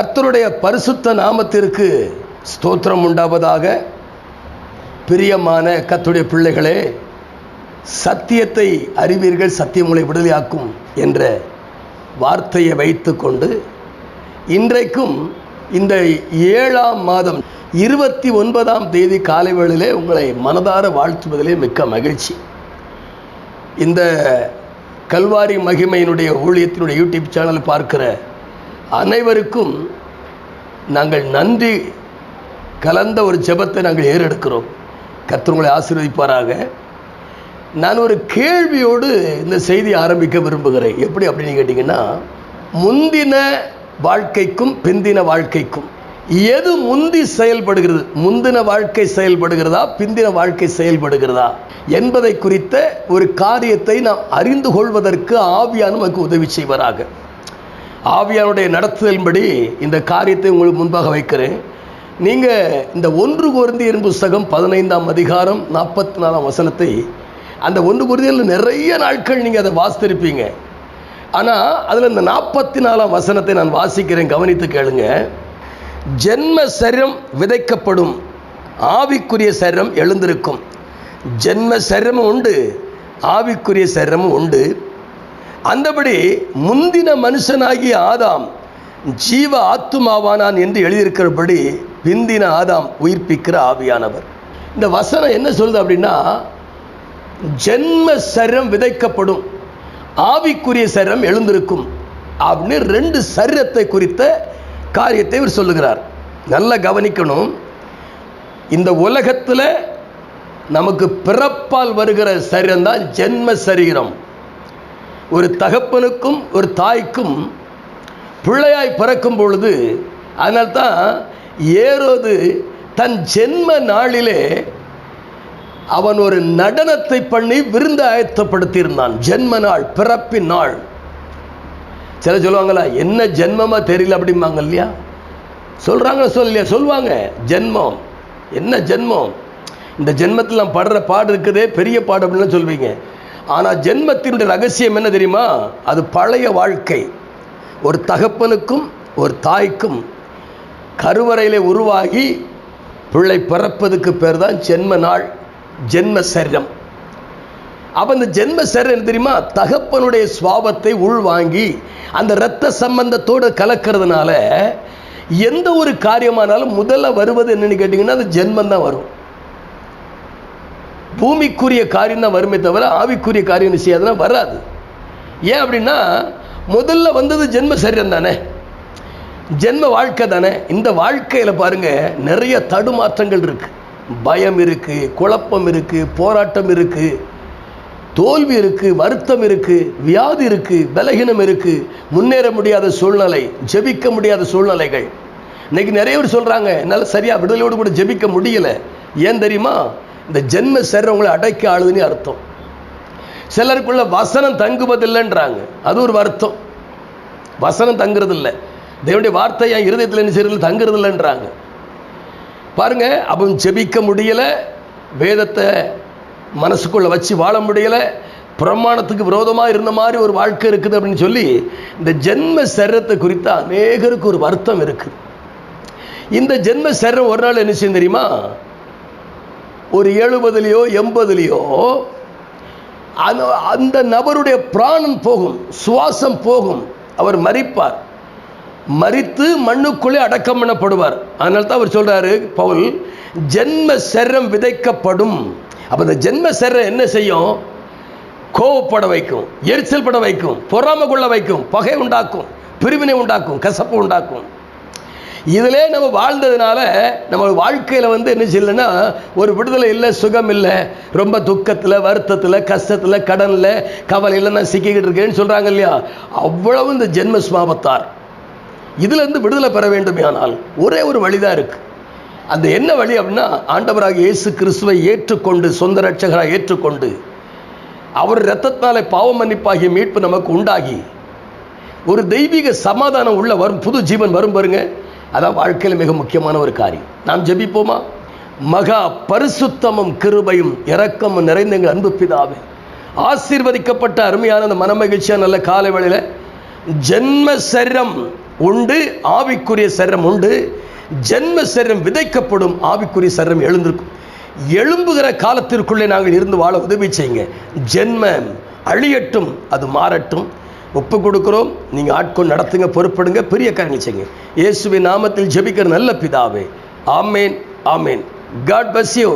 கர்த்தருடைய பரிசுத்த நாமத்திற்கு ஸ்தோத்திரம் உண்டாவதாக. பிரியமான கத்துடைய பிள்ளைகளே சத்தியத்தை அறிவீர்கள் சத்தியம் விடுதலையாக்கும் என்ற வார்த்தையை வைத்துக்கொண்டு இன்றைக்கும் இந்த ஏழாம் மாதம் இருபத்தி ஒன்பதாம் தேதி காலை வேளையிலே உங்களை மனதார வாழ்த்துவதிலே மிக்க மகிழ்ச்சி. இந்த கல்வாரி மகிமையினுடைய ஊழியத்தினுடைய யூடியூப் சேனல் பார்க்கிற அனைவருக்கும் நாங்கள் நன்றி கலந்த ஒரு ஜெபத்தை நாங்கள் ஏறெடுக்கிறோம். கத்தவங்களை ஆசீர்வதிப்பாராக. நான் ஒரு கேள்வியோடு இந்த செய்தி ஆரம்பிக்க விரும்புகிறேன். எப்படி அப்படின்னு கேட்டிங்கன்னா முந்தின வாழ்க்கைக்கும் பிந்தின வாழ்க்கைக்கும் எது முந்தி செயல்படுகிறது? முந்தின வாழ்க்கை செயல்படுகிறதா? பிந்தின வாழ்க்கை செயல்படுகிறதா? என்பதை குறித்த ஒரு காரியத்தை நாம் அறிந்து கொள்வதற்கு ஆவியான நமக்கு உதவி செய்வராக. ஆவியானுடைய நடத்துதலின்படி இந்த காரியத்தை உங்களுக்கு முன்பாக வைக்கிறேன். நீங்கள் இந்த ஒன்று குருந்தியர் புஸ்தகம் பதினைந்தாம் அதிகாரம் நாற்பத்தி நாலாம் வசனத்தை அந்த ஒன்று குருந்தியில் நிறைய நாட்கள் நீங்கள் அதை வாசித்திருப்பீங்க. ஆனால் அதில் இந்த நாற்பத்தி நாலாம் வசனத்தை நான் வாசிக்கிறேன் கவனித்து கேளுங்க. ஜென்ம சரீரம் விதைக்கப்படும் ஆவிக்குரிய சரீரம் எழுந்திருக்கும். ஜென்ம சரீரமும் உண்டு ஆவிக்குரிய சரீரமும் உண்டு. அந்தபடி முந்தின மனுஷனாகிய ஆதாம் ஜீவ ஆத்துமாவானான் என்று எழுதியிருக்கிறபடி பிந்தின ஆதாம் உயிர்ப்பிக்கிற ஆவியானவர். இந்த வசனம் என்ன சொல்லுது அப்படின்னா ஜென்ம சரீரம் விதைக்கப்படும் ஆவிக்குரிய சரீரம் எழுந்திருக்கும் அப்படின்னு ரெண்டு சரீரத்தை குறித்த காரியத்தை இவர் சொல்லுகிறார். நல்லா கவனிக்கணும் இந்த உலகத்தில் நமக்கு பிறப்பால் வருகிற சரீரம் தான் ஜென்ம சரீரம். ஒரு தகப்பனுக்கும் ஒரு தாய்க்கும் பிள்ளையாய் பிறக்கும் பொழுது அதனால்தான் ஏரோது தன் ஜென்ம நாளிலே அவன் ஒரு நடனத்தை பண்ணி விருந்து ஆயத்தப்படுத்தியிருந்தான். ஜென்ம நாள் பிறப்பின் நாள். சில சொல்லுவாங்களா என்ன ஜென்மமா தெரியல அப்படிம்பாங்க இல்லையா? சொல்கிறாங்க சொல்லலையா? சொல்லுவாங்க ஜென்மம் என்ன ஜென்மம்? இந்த ஜென்மத்தில் நான் படுற பாடு இருக்குதே பெரிய பாடு அப்படின்னு சொல்வீங்க ஆனால் ஜென்மத்தினுடைய ரகசியம் என்ன தெரியுமா? அது பழைய வாழ்க்கை. ஒரு தகப்பனுக்கும் ஒரு தாய்க்கும் கருவறையில் உருவாகி பிள்ளை பிறப்பதுக்கு பேர் தான் ஜென்ம நாள் ஜென்ம சரீரம். அப்போ இந்த ஜென்ம சரீரம் தெரியுமா? தகப்பனுடைய சுவாபத்தை உள்வாங்கி அந்த இரத்த சம்பந்தத்தோடு கலக்கிறதுனால எந்த ஒரு காரியமானாலும் முதல்ல வருவது என்னென்னு கேட்டிங்கன்னா அந்த ஜென்மம் தான் வரும். பூமிக்குரிய காரியம் தான் வருமே தவிர ஆவிக்குரிய காரியம் செய்யாதுன்னா வராது. ஏன் அப்படின்னா முதல்ல வந்தது ஜென்ம சரீரம் தானே. ஜென்ம வாழ்க்கை தானே. இந்த வாழ்க்கையில் பாருங்க நிறைய தடுமாற்றங்கள் இருக்கு. பயம் இருக்கு குழப்பம் இருக்கு போராட்டம் இருக்கு தோல்வி இருக்கு வருத்தம் இருக்கு வியாதி இருக்கு பலகீனம் இருக்கு. முன்னேற முடியாத சூழ்நிலை ஜெபிக்க முடியாத சூழ்நிலைகள். இன்னைக்கு நிறைய பேர் சொல்றாங்க என்னால் சரியா விடுதலையோடு கூட ஜெபிக்க முடியல. ஏன் தெரியுமா? இந்த ஜென்ம சரீரம் அடைக்க ஆளுதுன்னு அர்த்தம். சிலருக்குள்ள வசனம் தங்குவதில்லைன்றாங்க. அது ஒரு வருத்தம். வசனம் தங்குறது இல்லை தேவனுடைய வார்த்தை என் இருதயத்தில் என்ன செய்யறது? தங்குறது இல்லைன்றாங்க பாருங்க அவன் ஜெபிக்க முடியல. வேதத்தை மனசுக்குள்ள வச்சு வாழ முடியல. பிரமாணத்துக்கு விரோதமாக இருந்த மாதிரி ஒரு வாழ்க்கை இருக்குது அப்படின்னு சொல்லி இந்த ஜென்ம சரீரத்தை குறித்து அநேகருக்கு ஒரு வருத்தம் இருக்குது இந்த ஜென்ம சரீரம் ஒரு நாள் என்ன செய்யும் தெரியுமா? ஒரு எழுபதுலேயோ எண்பதுலேயோ அந்த அந்த நபருடைய பிராணம் போகும் சுவாசம் போகும். அவர் மறிப்பார் மறித்து மண்ணுக்குள்ளே அடக்கம் பண்ணப்படுவார். அதனால தான் அவர் சொல்கிறாரு பவுல் ஜென்ம சர்ரம் விதைக்கப்படும். அப்போ இந்த ஜென்ம சரம் என்ன செய்யும்? கோவப்பட வைக்கும் எரிச்சல் பட வைக்கும் பொறாம கொள்ள வைக்கும் பகை உண்டாக்கும் பிரிவினை உண்டாக்கும் கசப்பு உண்டாக்கும். இதிலே நம்ம வாழ்ந்ததுனால நம்ம வாழ்க்கையில் வந்து என்ன செய்யலைன்னா ஒரு விடுதலை இல்லை சுகம் இல்லை. ரொம்ப துக்கத்தில் வருத்தத்தில் கஷ்டத்தில் கடனில் கவலையில் நான் சிக்கிக்கிட்டு இருக்கேன்னு சொல்கிறாங்க இல்லையா? அவ்வளவு இந்த ஜென்ம சுவாபத்தார் இதிலிருந்து விடுதலை பெற வேண்டுமானால் ஒரே ஒரு வழிதான் இருக்குது அந்த என்ன வழி அப்படின்னா ஆண்டவராக இயேசு கிறிஸ்துவை ஏற்றுக்கொண்டு சொந்த ரட்சகராக ஏற்றுக்கொண்டு அவர் இரத்தத்தினாலே பாவ மன்னிப்பாகிய மீட்பு நமக்கு உண்டாகி ஒரு தெய்வீக சமாதானம் உள்ள வரும் புது ஜீவன் வரும் பாருங்கள் அதான் வாழ்க்கையில் மிக முக்கியமான ஒரு காரியம். நாம் ஜெபிப்போமா? மகா பரிசுத்தமும் கிருபையும் இரக்கமும் நிறைந்த எங்கள் அன்பு பிதாவே. ஆசீர்வதிக்கப்பட்ட அருமையான அந்த மனமகிழ்ச்சியான நல்ல காலை வேளையில் ஜென்ம சரீரம் உண்டு ஆவிக்குரிய சரீரம் உண்டு. ஜென்ம சரீரம் விதைக்கப்படும் ஆவிக்குரிய சரீரம் எழுந்திருக்கும். எழும்புகிற காலத்திற்குள்ளே நாங்கள் இருந்து வாழ உதவி செய்யுங்க. ஜென்மம் அழியட்டும் அது மாறட்டும். ஒப்பு கொடுக்குறோம் நீங்கள் ஆட்கொண்டு நடத்துங்க பொறுப்படுங்க பெரிய காரியங்கள் செய்யுங்க. இயேசுவின் நாமத்தில் ஜெபிக்கிற நல்ல பிதாவே. ஆமேன் ஆமேன். God bless you